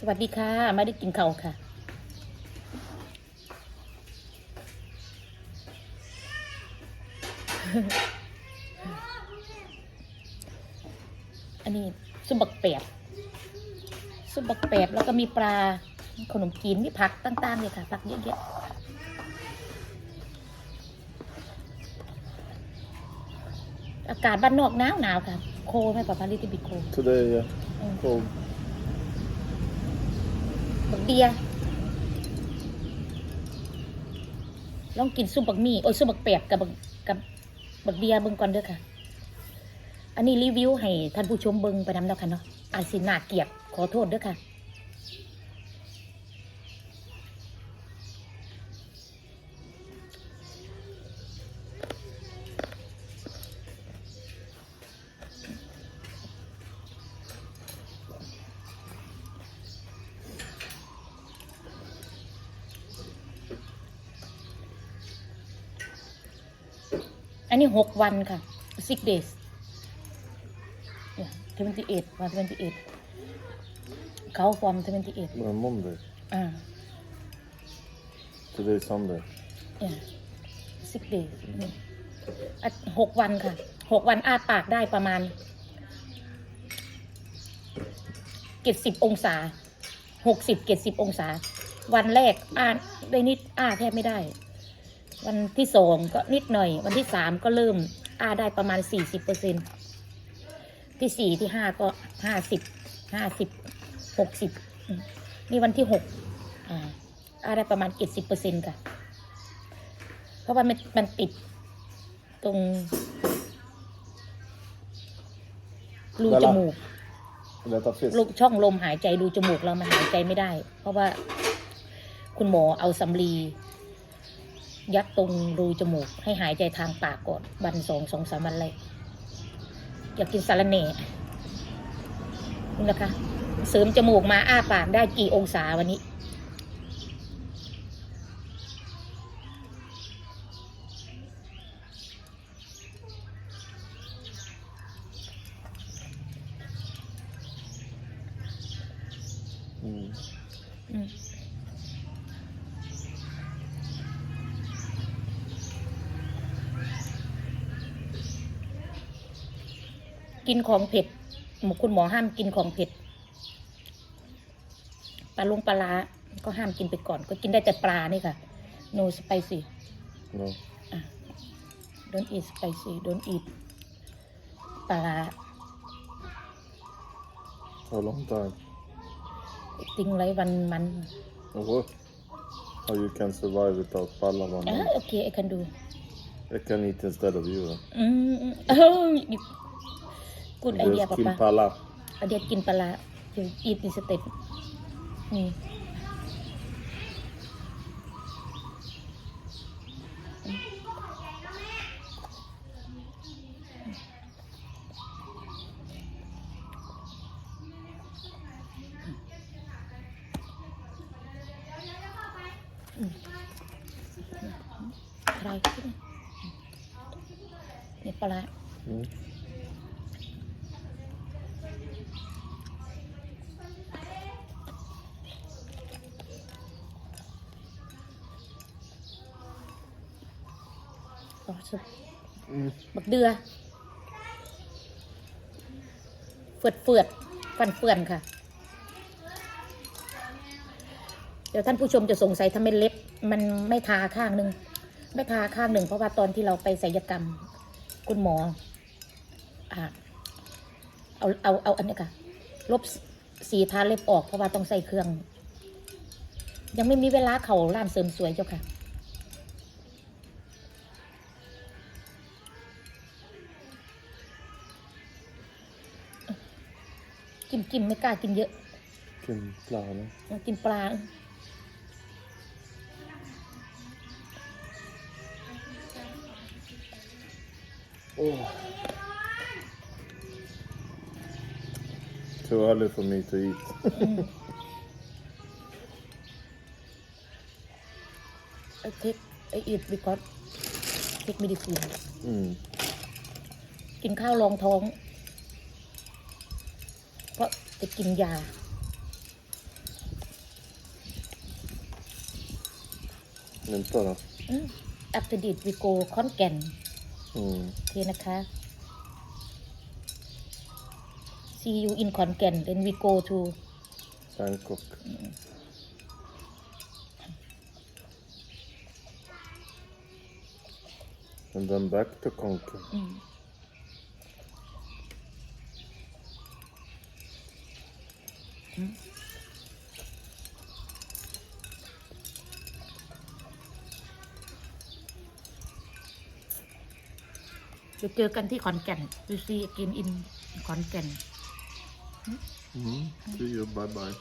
สวัสดีค่ะ ไม่ได้กินข้าวค่ะ อันนี้ซุปบักแปบซุปบักแปบแล้วก็มีปลาขนมจีนมีผักต่างๆเลยค่ะผักเยอะๆอากาศบ้านนอกหนาวหนาวๆค่ะ โคไหมปะพาลิติบิโค Today, yeah. Mm. Cold. บักเดียลองกินซุปบักมี่โอ้ยซุปบักแปบกับบักกับบักเดียเบิ่งก่อนเด้อค่ะ อันนี้รีวิวให้ท่านผู้ชมเบิ่งไปนำแล้วค่ะเนาะอาจสิน่าเกลียดขอโทษเด้อค่ะ อันนี้หกวันค่ะ six days yeah twenty eight วัน twenty eight เขา from twenty eight On Monday. อ่า Today, Sunday. yeah six days อืมอะหกวันค่ะหกวันอ้าปากได้ประมาณเจ็ดสิบองศาหกสิบเจ็ดสิบองศา วันแรกอ้าได้นิดอ้าแทบไม่ได้ วันที่สองก็นิดหน่อย วันที่สามก็เริ่มอ้าได้ประมาณสี่สิบเปอร์เซ็นที่สี่ที่ห้าก็ห้าสิบห้าสิบหกสิบนี่วันที่หกอ่าอ้าได้ประมาณเจ็ดสิบเปอร์เซ็นค่ะ เพราะว่ามันมันติดตรงรูจมูก Äta fisk. ลูกช่องลมหายใจรูจมูกเรามันหายใจไม่ได้ เพราะว่าคุณหมอเอาสำลี ยัดตรงรูจมูก ให้หายใจทางปากก่อนวันสองสองสามวันเลย อยากกินสารเนะนะคะ เสริมจมูกมาอ้าปากได้กี่องศาวันนี้ กินของเผ็ดหมอคุณหมอห้ามกินของเผ็ดปลาลงปลาร้าก็ห้ามกินไปก่อน ก็กินได้แต่ปลานี่ค่ะ no spicy No. don't eat spicy don't eat ปลาร้า How long time? ทิ้งไว้วันมัน Oh, what? How you can survive without palla one อะ month? โอเค I can do I can eat instead of you. Huh? อืม เออ good idea Just ป้า kill ป้า palla. เอาเดียวกินปลาร้าเดี๋ยวอีทในสเต็ปนี่ใครขึ้นนี่ปลาร้า Mm. อ๋อสุดบักเดือเฟือดเฟือดฟันเฟือนค่ะ เดี๋ยวท่านผู้ชมจะสงสัยทำไมเล็บ มันไม่ทาข้างหนึ่งไม่ทาข้างหนึ่งเพราะว่าตอนที่เราไปศัลยกรรม คุณหมออ่าเอาเอาเอาอันนี้ค่ะ ลบสีทาเล็บออกเพราะว่าต้องใส่เครื่อง ยังไม่มีเวลาเขาร้านเสริมสวยเจ้าค่ะ นกินไม่กล้ากินเยอะ Kim palla. กินปลา Oh. Too early for me to eat. ไอ้เทคไอ้อีดบิคอสเทคมิดิซีน Mm. กินข้าวรองท้อง เพราะจะกินยา นั่นตัวเนาอัปเดตวิโกคอนแก่นอโอเคนะคะ see you in ขอนแก่น then we go to Bangkok มัน then back to Konkan อื อืมเดี๋ยวเจอกันที่ขอนแก่น we see again in ขอนแก่น Mm. See you. Bye bye.